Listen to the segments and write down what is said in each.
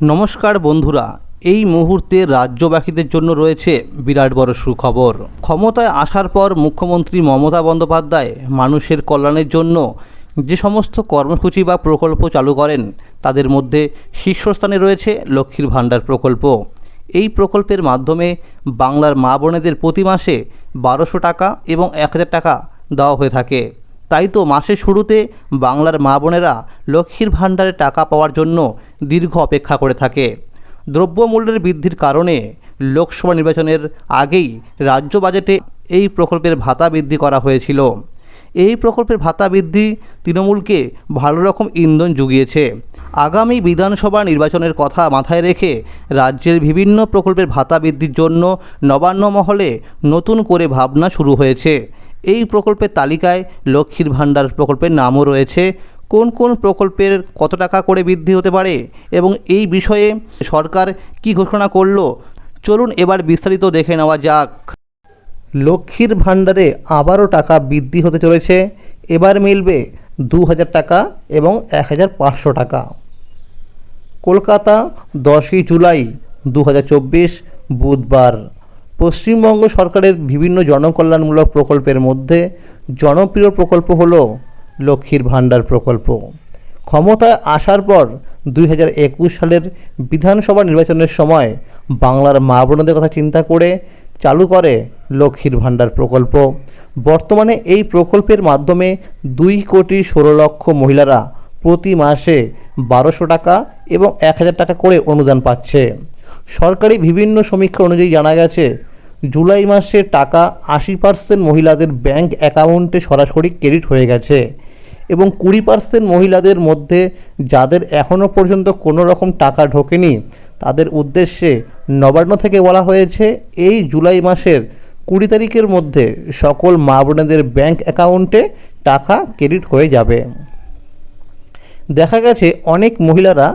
নমস্কার বন্ধুরা, এই মুহূর্তে রাজ্যবাসীদের জন্য রয়েছে বিরাট বড় সুখবর। ক্ষমতায় আসার পর মুখ্যমন্ত্রী মমতা বন্দ্যোপাধ্যায় মানুষের কল্যাণের জন্য যে সমস্ত কর্মসূচি বা প্রকল্প চালু করেন, তাদের মধ্যে শীর্ষস্থানে রয়েছে লক্ষ্মীর ভাণ্ডার প্রকল্প। এই প্রকল্পের মাধ্যমে বাংলার মা বোনেদের প্রতি মাসে বারোশো টাকা এবং এক হাজার টাকা দেওয়া হয়ে থাকে। তাই তো মাসের শুরুতে বাংলার মা বোনেরা লক্ষ্মীর ভাণ্ডারে টাকা পাওয়ার জন্য দীর্ঘ অপেক্ষা করে থাকে। দ্রব্যমূল্যের বৃদ্ধির কারণে লোকসভা নির্বাচনের আগেই রাজ্য বাজেটে এই প্রকল্পের ভাতা বৃদ্ধি করা হয়েছিল। এই প্রকল্পের ভাতা বৃদ্ধি তৃণমূলকে ভালো রকম ইন্ধন জুগিয়েছে। আগামী বিধানসভা নির্বাচনের কথা মাথায় রেখে রাজ্যের বিভিন্ন প্রকল্পের ভাতা বৃদ্ধির জন্য নবান্ন মহলে নতুন করে ভাবনা শুরু হয়েছে। এই প্রকল্পের তালিকায় লক্ষ্মীর ভাণ্ডার প্রকল্পের নামও রয়েছে। কোন কোন প্রকল্পের কত টাকা করে বৃদ্ধি হতে পারে এবং এই বিষয়ে সরকার কি ঘোষণা করল? চলুন এবার বিস্তারিত দেখে নেওয়া যাক। লক্ষ্মীর ভাণ্ডারে আবারও টাকা বৃদ্ধি হতে চলেছে। এবার মিলবে দু হাজার টাকা এবং এক হাজার পাঁচশো টাকা। কলকাতা দশই জুলাই দু হাজার চব্বিশ বুধবার। পশ্চিমবঙ্গ সরকারের বিভিন্ন জনকল্যাণমূলক প্রকল্পের মধ্যে জনপ্রিয় প্রকল্প হল লক্ষ্মীর ভাণ্ডার প্রকল্প। ক্ষমতায় আসার পর দুই হাজার একুশ সালের বিধানসভা নির্বাচনের সময় বাংলার মা বোনদের কথা চিন্তা করে চালু করে লক্ষ্মীর ভাণ্ডার প্রকল্প। বর্তমানে এই প্রকল্পের মাধ্যমে দুই কোটি ষোলো লক্ষ মহিলারা প্রতি মাসে বারোশো টাকা এবং এক হাজার টাকা করে অনুদান পাচ্ছে। সরকারি বিভিন্ন সমীক্ষা অনুযায়ী জানা গেছে জুলাই মাসে টাকা আশি পার্সেন্ট মহিলাদের ব্যাংক অ্যাকাউন্টে সরাসরি ক্রেডিট হয়ে গেছে এবং কুড়ি পার্সেন্ট মহিলাদের মধ্যে যাদের এখনও পর্যন্ত কোনো রকম টাকা ঢোকেনি, তাদের উদ্দেশ্যে নবান্ন থেকে বলা হয়েছে, এই জুলাই মাসের কুড়ি তারিখের মধ্যে সকল মা বোনেদের ব্যাঙ্ক অ্যাকাউন্টে টাকা ক্রেডিট হয়ে যাবে। দেখা গেছে, অনেক মহিলারা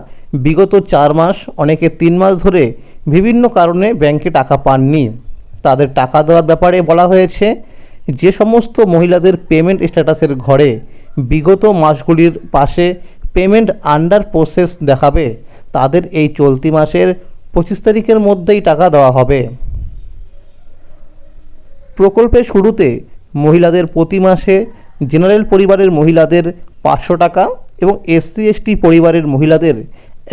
বিগত চার মাস, অনেকে তিন মাস ধরে বিভিন্ন কারণে ব্যাংকে টাকা পাননি। তাদের টাকা দেওয়ার ব্যাপারে বলা হয়েছে, যে সমস্ত মহিলাদের পেমেন্ট স্ট্যাটাসের ঘরে বিগত মাসগুলির পাশে পেমেন্ট আন্ডার প্রসেস দেখাবে, তাদের এই চলতি মাসের পঁচিশ তারিখের মধ্যেই টাকা দেওয়া হবে। প্রকল্পের শুরুতে মহিলাদের প্রতি মাসে জেনারেল পরিবারের মহিলাদের পাঁচশো টাকা এবং এসসি এসটি পরিবারের মহিলাদের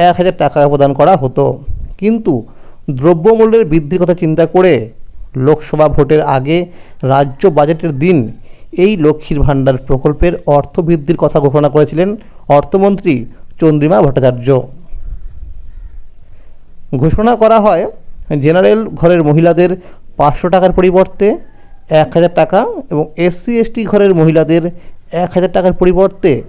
এক হাজার টাকা প্রদান করা হতো। কিন্তু দ্রব্যমূল্যের বৃদ্ধির কথা চিন্তা করে লোকসভা ভোটের আগে রাজ্য বাজেটের দিন এই লক্ষ্মীর ভাণ্ডার প্রকল্পের অর্থ বৃদ্ধির কথা ঘোষণা করেছিলেন অর্থমন্ত্রী চন্দ্রিমা ভট্টাচার্য। ঘোষণা করা হয়, জেনারেল ঘরের মহিলাদের পাঁচশো টাকার পরিবর্তে এক হাজার টাকা এবং এসসি, এসটি ঘরের মহিলাদের এক হাজার টাকার পরিবর্তে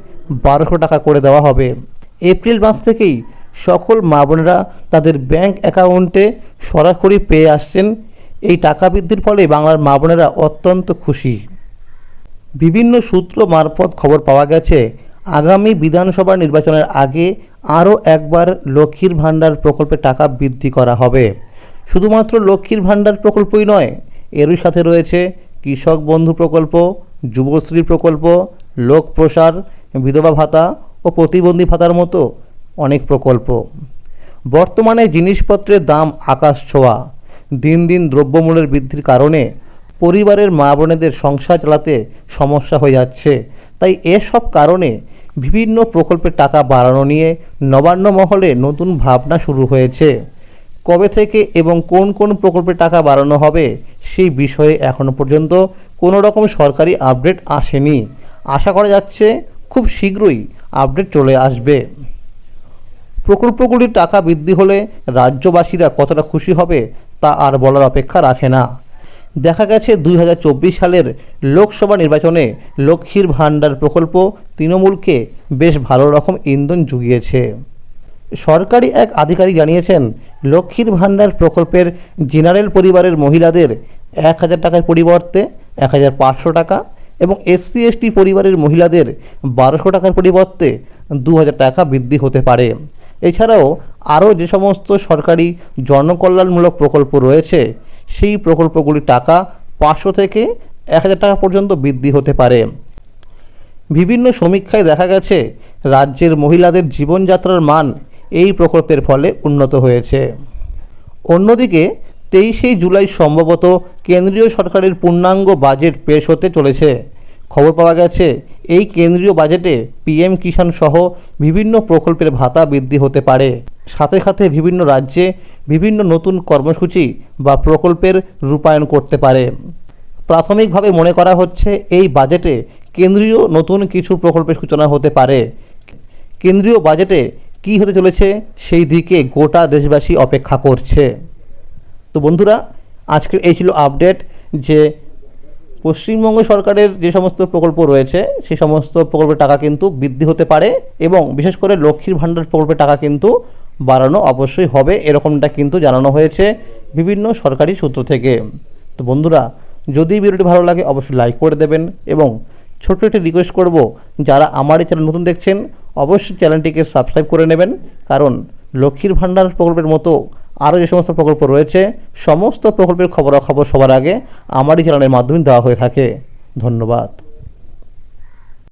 বারোশো টাকা করে দেওয়া হবে। এপ্রিল মাস থেকেই সকল মা বোনেরা তাদের ব্যাংক অ্যাকাউন্টে সরাসরি পেয়ে আসছেন এই টাকা বৃদ্ধির ফলে বাংলার মা বোনেরা অত্যন্ত খুশি। বিভিন্ন সূত্র মারফত খবর পাওয়া গেছে, আগামী বিধানসভা নির্বাচনের আগে আরও একবার লক্ষ্মীর ভাণ্ডার প্রকল্পে টাকা বৃদ্ধি করা হবে। শুধুমাত্র লক্ষ্মীর ভাণ্ডার প্রকল্পই নয়, এরই সাথে রয়েছে কৃষক বন্ধু প্রকল্প, যুবশ্রী প্রকল্প, লোক প্রসার, বিধবা ভাতা ও প্রতিবন্ধী ভাতার মতো অনেক প্রকল্প। বর্তমানে জিনিসপত্রের দাম আকাশ ছোঁয়া। দিন দিন দ্রব্যমূল্যের বৃদ্ধির কারণে পরিবারের মা বোনেদের সংসার চালাতে সমস্যা হয়ে যাচ্ছে। তাই এসব কারণে বিভিন্ন প্রকল্পের টাকা বাড়ানো নিয়ে নবান্ন মহলে নতুন ভাবনা শুরু হয়েছে। কবে থেকে এবং কোন কোন প্রকল্পের টাকা বাড়ানো হবে সেই বিষয়ে এখনও পর্যন্ত কোনো রকম সরকারি আপডেট আসেনি। আশা করা যাচ্ছে খুব শীঘ্রই আপডেট চলে আসবে। প্রকল্পগুলির টাকা বৃদ্ধি হলে রাজ্যবাসীরা কতটা খুশি হবে তা আর বলার অপেক্ষা রাখে না। দেখা গেছে দুই হাজার চব্বিশ সালের লোকসভা নির্বাচনে লক্ষ্মীর ভাণ্ডার প্রকল্প তৃণমূলকে বেশ ভালো রকম ইন্ধন জুগিয়েছে। সরকারি এক আধিকারিক জানিয়েছেন, লক্ষ্মীর ভাণ্ডার প্রকল্পের জেনারেল পরিবারের মহিলাদের এক হাজার টাকার পরিবর্তে এক হাজার পাঁচশো টাকা এবং এসসি এসটি পরিবারের মহিলাদের বারোশো টাকার পরিবর্তে দু হাজার টাকা বৃদ্ধি হতে পারে। এছাড়াও আরও যে সমস্ত সরকারি জনকল্যাণমূলক প্রকল্প রয়েছে, সেই প্রকল্পগুলির টাকা পাঁচশো থেকে এক হাজার টাকা পর্যন্ত বৃদ্ধি হতে পারে। বিভিন্ন সমীক্ষায় দেখা গেছে, রাজ্যের মহিলাদের জীবনযাত্রার মান এই প্রকল্পের ফলে উন্নত হয়েছে। অন্যদিকে, তেইশে জুলাই সম্ভবত কেন্দ্রীয় সরকারের পূর্ণাঙ্গ বাজেট পেশ হতে চলেছে। খবর পাওয়া গেছে, এই কেন্দ্রীয় বাজেটে পিএম কিষাণ সহ বিভিন্ন প্রকল্পের ভাতা বৃদ্ধি হতে পারে। সাথে সাথে বিভিন্ন রাজ্যে বিভিন্ন নতুন কর্মসূচি বা প্রকল্পের রূপায়ণ করতে পারে। প্রাথমিকভাবে মনে করা হচ্ছে, এই বাজেটে কেন্দ্রীয় নতুন কিছু প্রকল্পের সূচনা হতে পারে। কেন্দ্রীয় বাজেটে কী হতে চলেছে, সেই দিকে গোটা দেশবাসী অপেক্ষা করছে। তো বন্ধুরা, আজকের এই ছিল আপডেট যে পশ্চিমবঙ্গ সরকারের যে সমস্ত প্রকল্প রয়েছে সেই সমস্ত প্রকল্পের টাকা কিন্তু বৃদ্ধি হতে পারে এবং বিশেষ করে লক্ষ্মীর ভাণ্ডার প্রকল্পের টাকা কিন্তু বাড়ানো অবশ্যই হবে, এরকমটা কিন্তু জানানো হয়েছে বিভিন্ন সরকারি সূত্র থেকে। তো বন্ধুরা, যদি ভিডিওটি ভালো লাগে অবশ্যই লাইক করে দেবেন এবং ছোট্ট একটি রিকোয়েস্ট করব, যারা আমার এই চ্যানেল নতুন দেখছেন, অবশ্যই চ্যানেলটিকে সাবস্ক্রাইব করে নেবেন, কারণ লক্ষ্মীর ভাণ্ডার প্রকল্পের মতো আরও যে সমস্ত প্রকল্প রয়েছে, সমস্ত প্রকল্পের খবরাখবর সবার আগে আমারই চ্যানেলের মাধ্যমে দেওয়া হয়ে থাকে। ধন্যবাদ।